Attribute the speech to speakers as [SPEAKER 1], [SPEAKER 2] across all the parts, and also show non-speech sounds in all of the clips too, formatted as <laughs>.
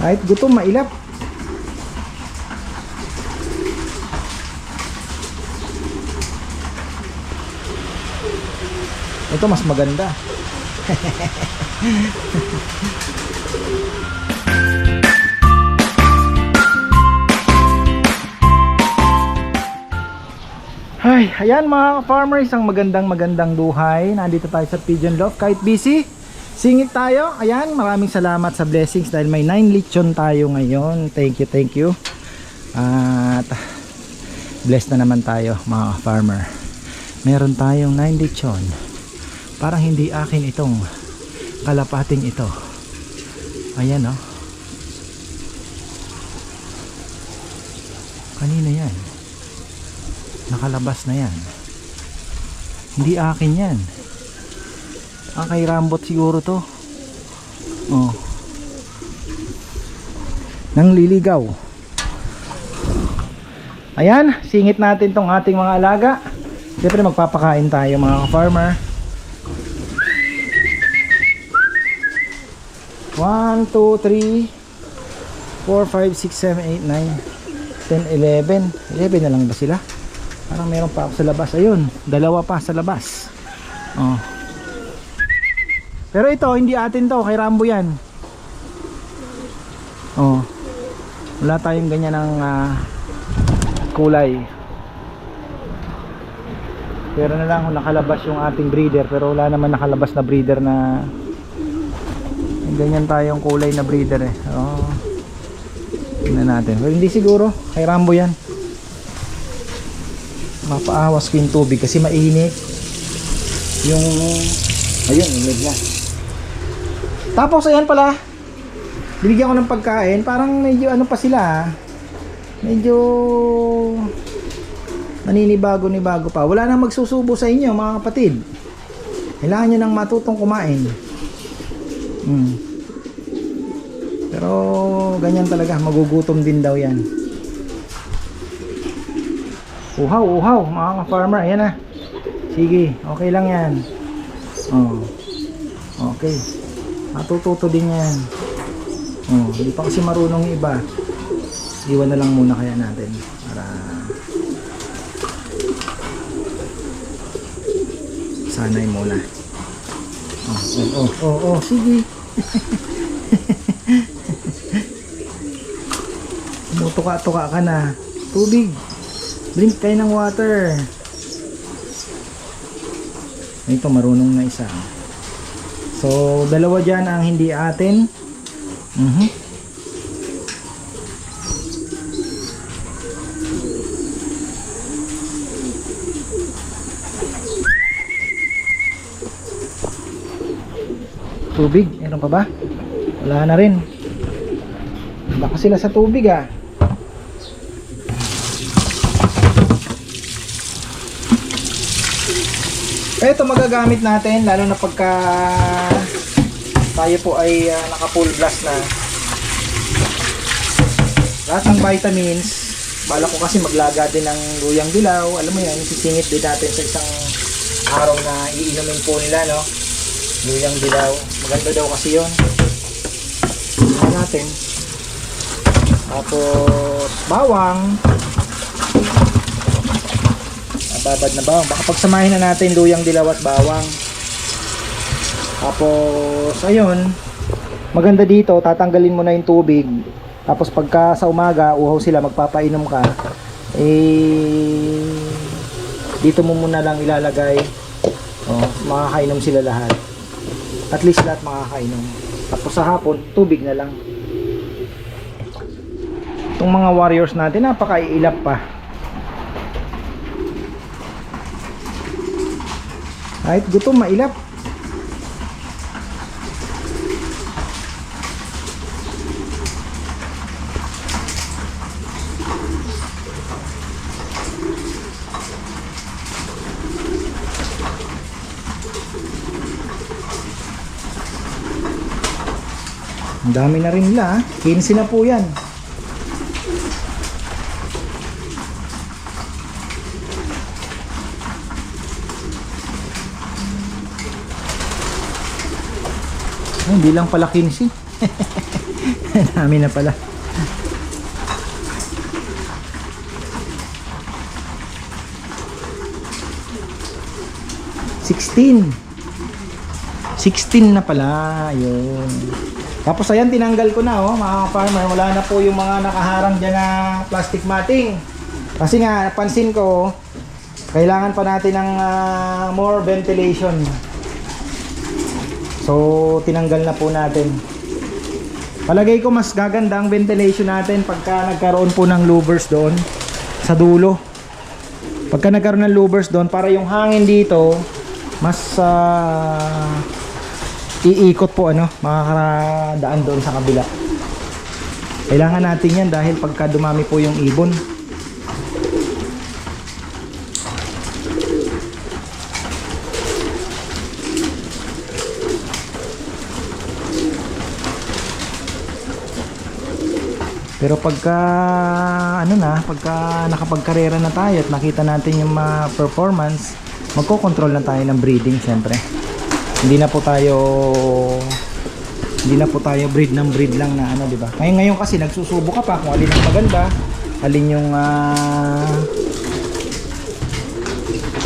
[SPEAKER 1] Kahit gutom, mailap. Ito mas maganda. <laughs> Ay, ayan mga farmers, ang magandang magandang buhay. Nandito tayo sa Pigeon Loft. Kahit busy, singit tayo. Ayan, maraming salamat sa blessings dahil may 9 lechon tayo ngayon. Thank you, thank you. At blessed na naman tayo mga farmer. Meron tayong 9 lechon. Parang hindi akin itong kalapating ito. Ayan oh. Kanina yan. Nakalabas na yan. Hindi akin yan. Ang kay Rambot siguro to. Oh. Nang liligaw. Ayan, singit natin tong ating mga alaga. Siyempre magpapakain tayo mga farmer. 1, 2, 3, 4, 5, 6, 7, 8, 9, 10, 11. 11 na lang ba sila? Parang meron pa ako sa labas. Ayun, dalawa pa sa labas. Oh. Pero ito, hindi atin to. Kay Rambo yan. Oh. Wala tayong ganyan ng ah, kulay. Pero na lang kung nakalabas yung ating breeder. Pero wala naman nakalabas na breeder na ganyan tayong kulay na breeder eh. Oh. Tingnan natin. Pero hindi siguro. Kay Rambo yan mapaawas ko yung tubig kasi mainit yung ayun init na tapos ayan pala binigyan ko ng pagkain parang medyo ano pa sila medyo naninibago ni bago pa wala nang magsusubo sa inyo mga kapatid kailangan nyo nang matutong kumain hmm. pero ganyan talaga magugutom din daw yan Uhaw, uhaw, mga ka-farmer. Ayan na. Sige, okay lang yan. Oh. Okay. Matututo din yan. Oh, hindi pa kasi marunong yung iba. Iwan na lang muna kaya natin para sanay muna. Oh, oh, oh, oh, oh sige. <laughs> Tumutuka-tuka ka na. Tubig. Drink kayo ng water. Ito marunong na isa. So, dalawa dyan ang hindi atin. Mhm. Tubig, meron pa ba? Wala na rin. Baka sila sa tubig ah. Ito magagamit natin lalo na pagka tayo po ay uh, naka full blast na. Lahat ng vitamins, bala ko kasi maglaga din ng luyang dilaw. Alam mo yan, sisingit din natin sa isang araw na iinumin po nila, no? Luyang dilaw. Maganda daw kasi yon. Natin. Tapos, bawang. Babad na bawang. Baka pagsamahin na natin luyang dilaw at bawang. Tapos, ayun. Maganda dito, tatanggalin mo na yung tubig. Tapos pagka sa umaga, uhaw sila, magpapainom ka. Eh, dito mo muna lang ilalagay. Oh, makakainom sila lahat. At least lahat makakainom. Tapos sa hapon, tubig na lang. Itong mga warriors natin, napaka-iilap pa. Kahit gutom, mailap. Ang dami na rin nila, ah. 15 na po yan. Hindi lang pala 15. <laughs> Dami na pala. Sixteen. 16 na pala, yun. Tapos ayan, tinanggal ko na oh, mga farmer. Wala na po yung mga nakaharang dyan na plastic matting. Kasi nga, napansin ko, kailangan pa natin ng ah, more ventilation. So, tinanggal na po natin. Palagay ko mas gaganda ang ventilation natin pagka nagkaroon po ng louvers doon sa dulo. Pagka nagkaroon ng louvers doon, para yung hangin dito, mas ah, iikot po ano, makakadaan doon sa kabila. Kailangan natin yan dahil pagka dumami po yung ibon. Pero pagka ano na, pagka nakapagkarera na tayo at nakita natin yung mga performance, magko-control na tayo ng breeding syempre. Hindi na po tayo hindi na po tayo breed ng breed lang na ano, di ba? Ngayon ngayon kasi nagsusubo ka pa kung alin ang maganda, alin yung ah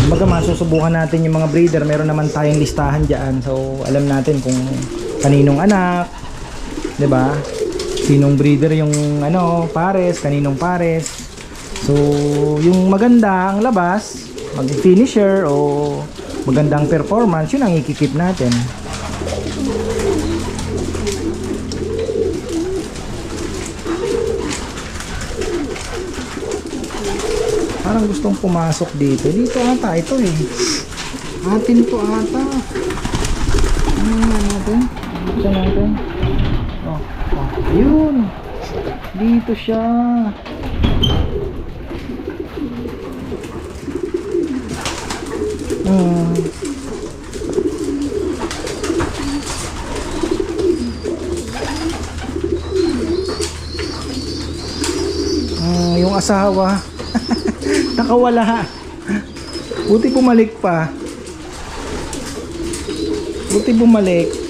[SPEAKER 1] Kumbaga masusubukan natin yung mga breeder, meron naman tayong listahan diyan. So alam natin kung kaninong anak, 'di ba? Sinong breeder yung ano, pares, kaninong pares. So, yung maganda ang labas, mag-finisher o magandang performance, yun ang ikikip natin. Parang gustong pumasok dito. Dito ata ito eh. Atin to ata. Ano natin? Buksan natin. Ayun. Dito siya. Hmm. Ah, yung asawa. <laughs> Nakawala. Buti bumalik pa. Buti bumalik.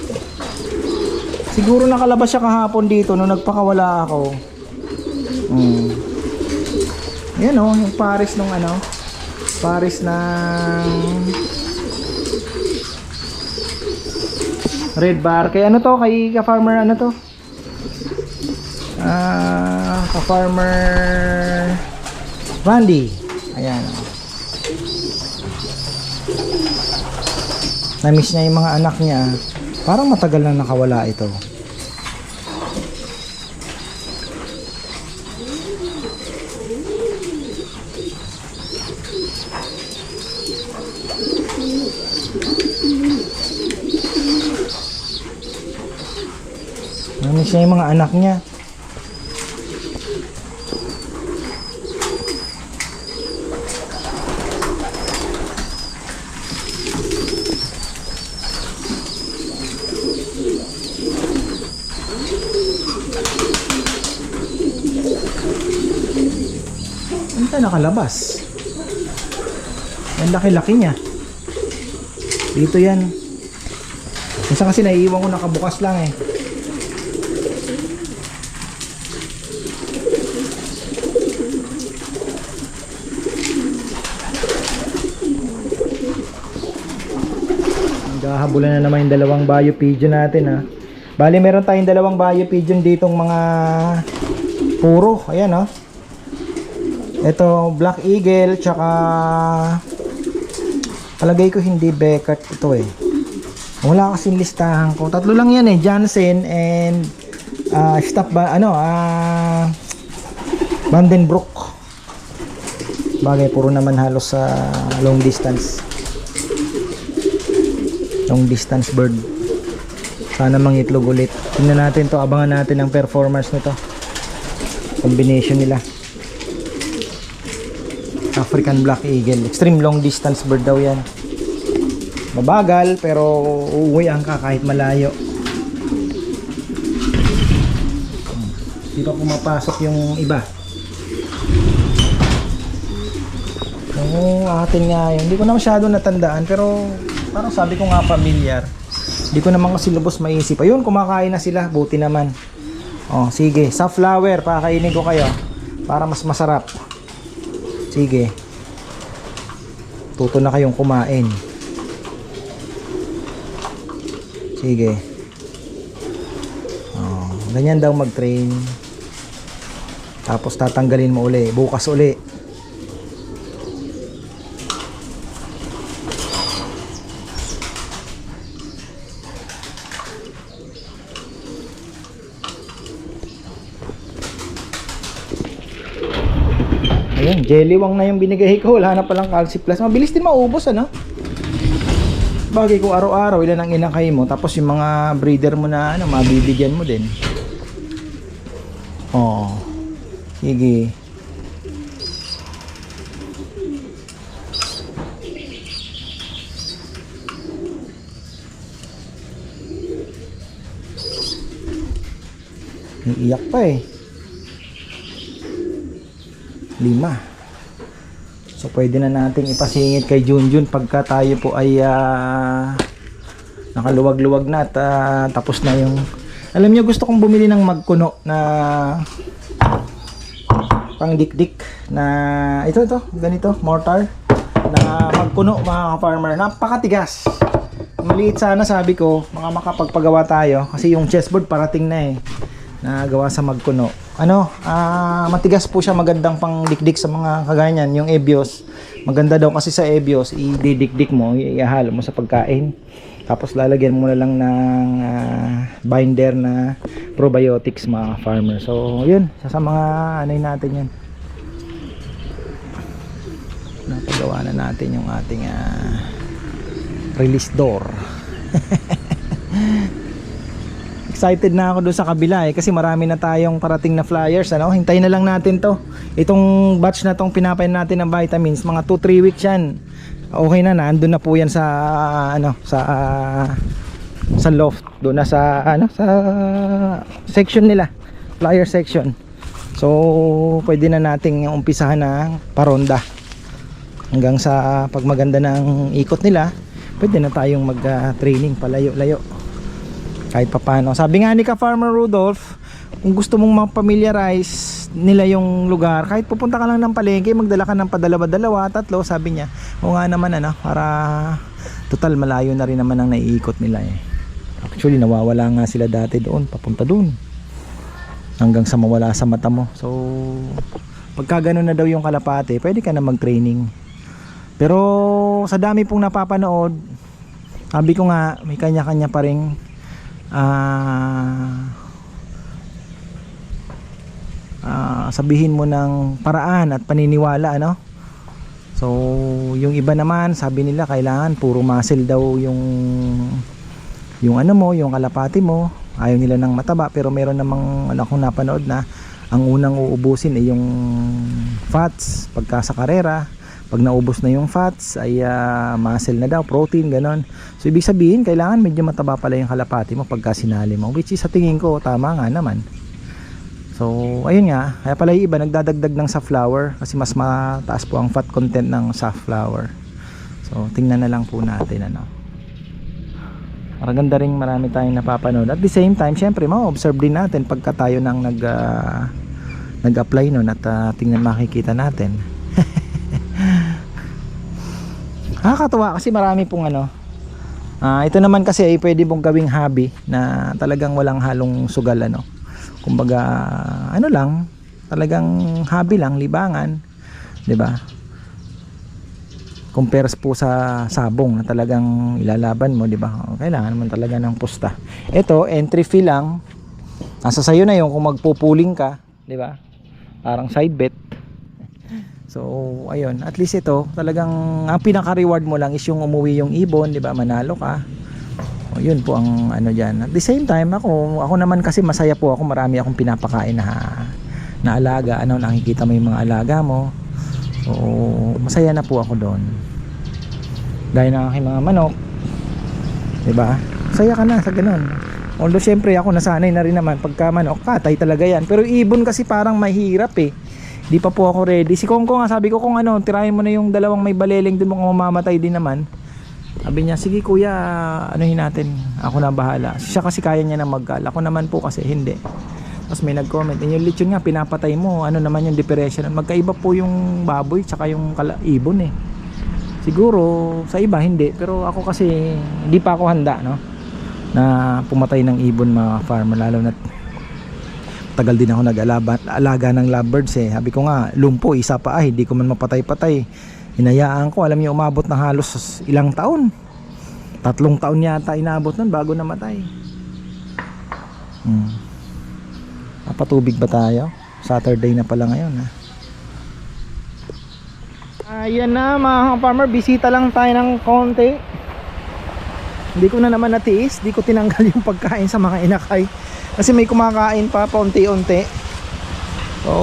[SPEAKER 1] Siguro nakalabas siya kahapon dito nung nagpakawala ako. Hmm. Yan oh, yung Paris nung ano. Paris ng Red bar. Kay ano to? Kay ka-farmer ano to? Ah, ka-farmer Randy. Ayan. oh. Na-miss niya yung mga anak niya. Parang matagal na nakawala ito. Na-miss niya yung mga anak niya. Ano tayo nakalabas? Ang laki-laki niya. Dito yan. Minsan kasi naiiwan ko nakabukas lang eh. Naghahabulan na naman yung dalawang bio pigeon natin ha. Bali meron tayong dalawang bio pigeon ditong mga puro. Ayan oh. Ito black eagle tsaka palagay ko hindi Beckert ito eh. Wala kasing listahan ko. Tatlo lang yan eh. Jansen and uh, stop ba ano ah Vandenbroek. Bagay puro naman halos sa long distance. Long distance bird. Sana mangitlog ulit. Tingnan natin to, abangan natin ang performance nito. Combination nila. African Black Eagle. Extreme long distance bird daw yan. Mabagal pero uuwi ang ka kahit malayo. Di pa pumapasok yung iba. Oo, atin nga yun. Hindi ko na masyado natandaan pero parang sabi ko nga familiar. Di ko naman kasi lubos maisip. Ayun, kumakain na sila. Buti naman. Oh, sige. Sunflower, pakainin ko kayo. Para mas masarap. Sige. Tuto na kayong kumain. Sige. Oh, ganyan daw mag-train. Tapos tatanggalin mo uli. Bukas uli. Ayun, jelly wang na yung binigay ko. Wala na palang calci plus. Mabilis din maubos, ano? Bagay ko araw-araw, ilan ang inakay mo. Tapos yung mga breeder mo na, ano, mabibigyan mo din. Oh. Sige. Iiyak pa eh. Lima. So pwede na nating ipasingit kay Junjun pagka tayo po ay ah, nakaluwag-luwag na at ah, tapos na yung alam niyo gusto kong bumili ng magkuno na pang dikdik na ito ito ganito mortar na magkuno mga farmer napakatigas. Maliit sana sabi ko mga makapagpagawa tayo kasi yung chessboard parating na eh na gawa sa magkuno. Ano ah matigas po siya magandang pang dikdik sa mga kaganyan. Yung ebios maganda daw kasi sa ebios ididikdik mo iahalo mo sa pagkain. Tapos lalagyan mo na lang ng ah, binder na probiotics mga farmer. So yun sa mga anay natin yan. Napagawa na natin yung ating ah, release door <laughs> excited na ako doon sa kabila eh kasi marami na tayong parating na flyers ano? Hintayin na lang natin to. Itong batch na tong pinapain natin ng vitamins mga 2-3 weeks yan. Okay na nandun na po yan sa ano sa sa loft. Doon na sa ano sa section nila. Flyer section. So pwede na nating umpisahan ng paronda. Hanggang sa pag maganda ng ikot nila pwede na tayong mag ah, training palayo-layo kahit papano. Sabi nga ni ka Farmer Rudolph, kung gusto mong ma-familiarize nila yung lugar, kahit pupunta ka lang ng palengke, magdala ka ng padalawa-dalawa, tatlo, sabi niya. O nga naman ano, para total malayo na rin naman ang naiikot nila eh. Actually, nawawala nga sila dati doon, papunta doon. Hanggang sa mawala sa mata mo. So, pagka ganun na daw yung kalapate, pwede ka na mag-training. Pero sa dami pong napapanood, sabi ko nga, may kanya-kanya pa rin ah ah, sabihin mo ng paraan at paniniwala ano so yung iba naman sabi nila kailangan puro muscle daw yung yung ano mo yung kalapati mo. Ayaw nila ng mataba pero meron namang akong napanood na ang unang uubusin ay yung fats pagka sa karera pag naubos na yung fats ay ah, muscle na daw protein ganon so ibig sabihin kailangan medyo mataba pala yung kalapati mo pagka sinali mo which is sa tingin ko tama nga naman so ayun nga kaya pala yung iba nagdadagdag ng safflower kasi mas mataas po ang fat content ng safflower so tingnan na lang po natin ano Parang ganda rin marami tayong napapanood. At the same time, syempre, ma-observe din natin pagka tayo nang nag, ah, nag-apply nun at ah, tingnan makikita natin. Nakakatuwa kasi marami pong ano. Ah, ito naman kasi ay pwede mong gawing hobby na talagang walang halong sugal ano. Kumbaga ano lang, talagang hobby lang, libangan, 'di ba? Compares po sa sabong na talagang ilalaban mo, 'di ba? Kailangan naman talaga ng pusta. Ito, entry fee lang. Nasa sayo na 'yung kung magpupuling ka, 'di ba? Parang side bet. So, ayun, at least ito, talagang ang pinaka-reward mo lang is yung umuwi yung ibon, 'di ba? Manalo ka. O, yun po ang ano diyan. At the same time, ako, ako naman kasi masaya po ako, marami akong pinapakain na na alaga, ano, nakikita mo yung mga alaga mo. So, masaya na po ako doon. Dahil ng aking mga manok, 'di ba? Saya ka na sa ganun. Although syempre ako nasanay na rin naman pagka manok, katay talaga yan. Pero ibon kasi parang mahirap eh. Di pa po ako ready. Si Kongko nga sabi ko kung ano, tirahin mo na yung dalawang may baleling din mo mamamatay din naman. Sabi niya, sige kuya, anuhin natin. Ako na bahala. Siya kasi kaya niya na maggal. Ako naman po kasi hindi. Tapos may nag-comment, eh, yung lechon nga, pinapatay mo. Ano naman yung depression? Magkaiba po yung baboy tsaka yung ibon eh. Siguro, sa iba hindi. Pero ako kasi, hindi pa ako handa, no? Na pumatay ng ibon mga farmer. Lalo na tagal din ako nag-alaga alaga ng lovebirds eh. Sabi ko nga, lumpo, isa pa ay, hindi ko man mapatay-patay. Hinayaan ko, alam niyo, umabot na halos ilang taon. Tatlong taon yata inabot nun bago namatay. Hmm. Napatubig ba tayo? Saturday na pala ngayon ha. Ayan na mga farmer, bisita lang tayo ng konti. Hindi ko na naman natiis, di ko tinanggal <laughs> yung pagkain sa mga inakay. Kasi may kumakain pa paunti-unti. So,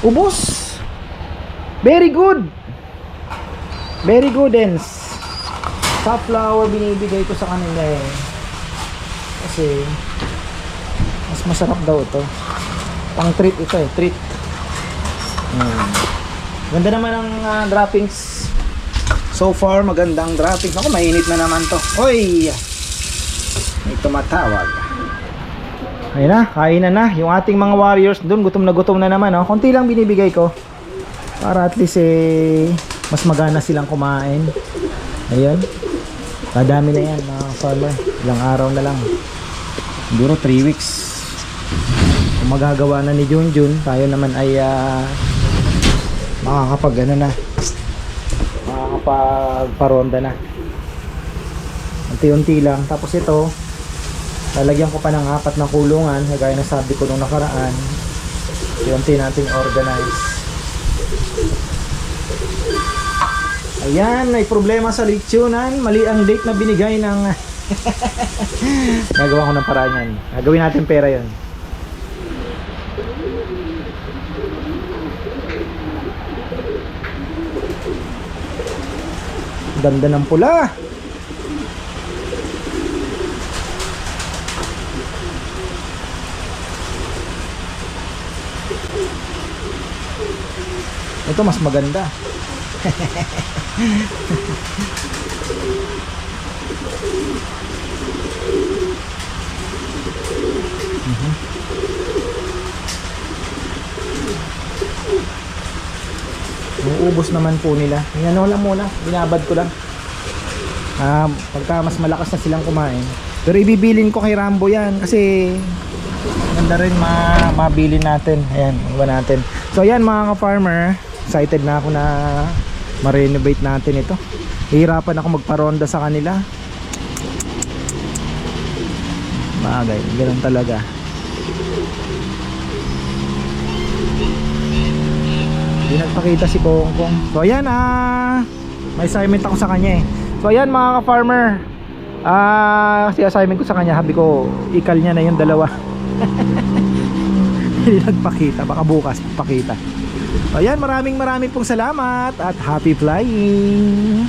[SPEAKER 1] ubos. Very good. Very good ends. Top flower binibigay ko sa kanila eh. Kasi mas masarap daw ito. Pang treat ito eh, treat. Hmm. Ganda naman ang ah, droppings. So far, magandang droppings. Ako, mainit na naman to. Oy! May tumatawag. Ayun na, kain na na. Yung ating mga warriors doon, gutom na gutom na naman. Oh. Konti lang binibigay ko. Para at least eh, mas magana silang kumain. Ayun. Kadami na yan mga farmer. Ilang araw na lang. Siguro 3 weeks. Kung magagawa na ni Junjun, tayo naman ay ah, makakapag ano na. Makakapag paronda na. Unti-unti lang. Tapos ito, lalagyan ko pa ng apat na kulungan kagaya na sabi ko nung nakaraan. Unti natin organize. Ayan may problema sa lechonan mali ang date na binigay ng <laughs> nagawa ko ng paraan yan. Gagawin natin pera yon ganda ng pula Ito mas maganda. Mhm. Uubos naman po nila. Yan lang muna. Binabad ko lang. Ah, pagka mas malakas na silang kumain. Pero ibibilin ko kay Rambo yan kasi ganda rin ma mabili natin. Ayan, iba natin. So ayan mga ka-farmer, excited na ako na ma-renovate natin ito. Hihirapan ako magparonda sa kanila. Bagay, ganun talaga. Hindi nagpakita si Kongkong. So ayan ah, may assignment ako sa kanya eh. So ayan mga ka-farmer, ah, si assignment ko sa kanya, habi ko, ikal niya na yung dalawa. <laughs> hindi <laughs> nagpakita. Baka bukas pakita ayan maraming maraming pong salamat at happy flying